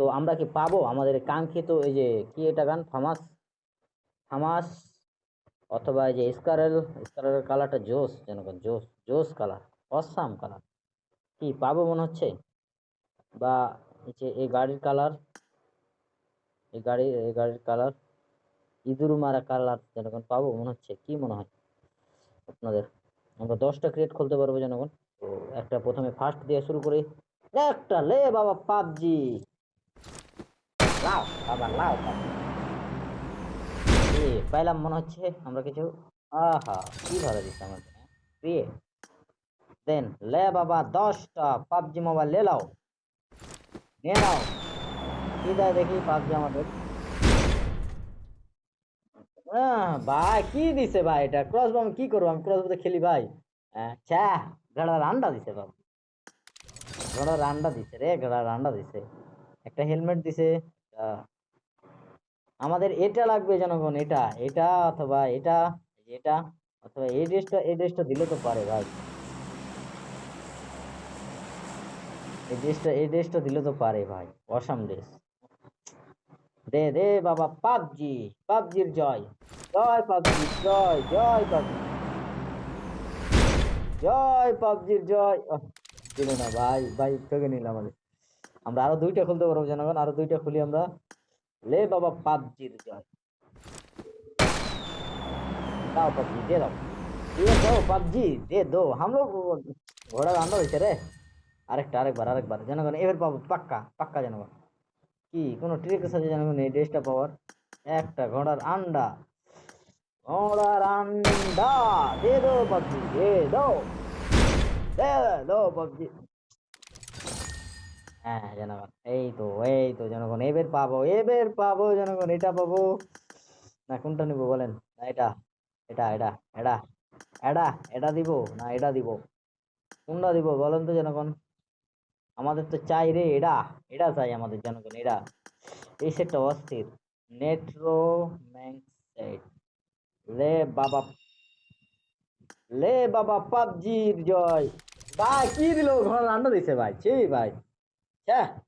So আমরা কি পাবো? আমাদের কাঙ্ক্ষিত এই যে কি এটা গান? ফামাস ফামাস অথবা এই যে স্কারেল স্কারের কালারটা জোস, যেন জোস জোস কালার, অসাম কালার। কি পাবো মনে হচ্ছে? বা এই যে এই গাড়ির কালার, এই গাড়ি, এই গাড়ির কালার, ইঁদুর মারা কালার যেরকম পাবো মনে হচ্ছে। কি মনে হয় আপনাদের? আমরা দশটা ক্রিয়েট খুলতে পারব জনগণ তো একটা প্রথমে ফার্স্ট দিয়ে শুরু করি। একটা লে বাবা পাবজি। লাও, বাবা লাও পাইলাম মনে হচ্ছে আমরা কিছু। আহা, কি ভালো দিচ্ছে আমাদের প্রিয়ে, দেন, লে বাবা, দশটা, পাবজি মোবাইল লে লাও। নিয়ে নাও। কি দেয় দেখি পাবজি আমাদের। ভাই, কি দিছে ভাই এটা? ক্রস বম কি করব? আমি ক্রস খেলি ভাই। আচ্ছা গাড়ার আন্ডা দিছে বাবু। গাড়ার আন্ডা দিছে রে গাড়ার আন্ডা দিছে। একটা হেলমেট দিছে। আমাদের এটা লাগবে জনগণ এটা এটা অথবা এটা এটা অথবা এই ড্রেসটা এই ড্রেসটা দিলে তো পারে ভাই। এই ড্রেসটা এই ড্রেসটা দিলে তো পারে ভাই, অসাম ড্রেস দে দে বাবা, পাবজি, পাবজির জয়। জয় পাবজি, জয় জয় পাবজি। জয় পাবজির জয়। দিল না ভাই ভাই থেকে নিলাম আমাদের। আমরা আরও দুইটা খুলতে পারব জনগণ, আরও দুইটা খুলি আমরা। লে বাবা পাবজির জয়। দাও পাবজি দে দাও। দিয়ে দাও পাবজি দে দো হামলো ঘোড়া রান্না হয়েছে রে। আরেকটা, আরেকবার আরেকবার। জনগণ, এবার পাবো। পাক্কা পাক্কা জনগণ। কি, কোনো ট্রিক আছে জনগণ এই ড্রেসটা পাওয়ার? একটা ঘোড়ার আন্ডা। ঘোড়ার আন্ডা। দে দো পাবজি দে দো দে দো পাবজি। হ্যাঁ জনগণ। এই তো এই তো, জনগণ। এবার পাবো এবার পাবো, জনগণ। এটা পাবো। না, কোনটা নিবো বলেন? না, এটা। এটা এটা এটা। এটা এটা দিব? না, এটা দিব। কোনটা দিব বলেন তো, জনগণ? আমাদের তো চাই রে, এটা। এটা চাই আমাদের জনগণ, এটা। এই সেটটা অস্থির। নেট্রো সেট লে বাবা। লে বাবা, পাবজির জয়। ভাই, কি দিল? ঘর রান্না দিছে ভাই। ছি, ভাই। Yeah.